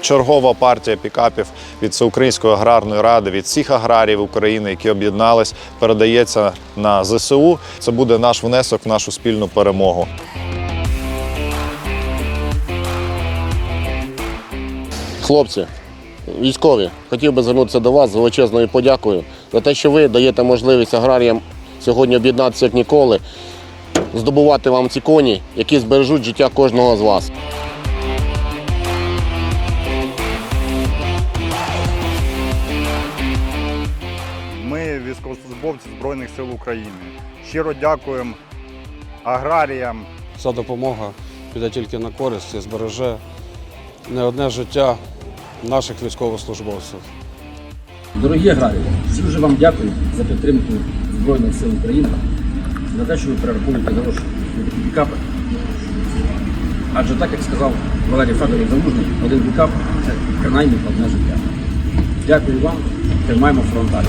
чергова партія пікапів від Всеукраїнської аграрної ради, від всіх аграріїв України, які об'єднались, передається на ЗСУ. Це буде наш внесок в нашу спільну перемогу. Хлопці, військові, хотів би звернутися до вас з величезною подякою за те, що ви даєте можливість аграріям сьогодні об'єднатися як ніколи, здобувати вам ці коні, які збережуть життя кожного з вас. Ми військовослужбовці Збройних сил України. Щиро дякуємо аграріям, Ця допомога піде тільки на користь і збереже не одне життя наших військовослужбовців. Дорогі аграрії, всі дуже вам дякую за підтримку Збройних сил України, за те, що ви перераховуєте гроші на пікапи. Адже так, як сказав Валерій Федорович Залужний, один пікап це принаймні одне життя. Дякую вам, тримаємо фронт далі.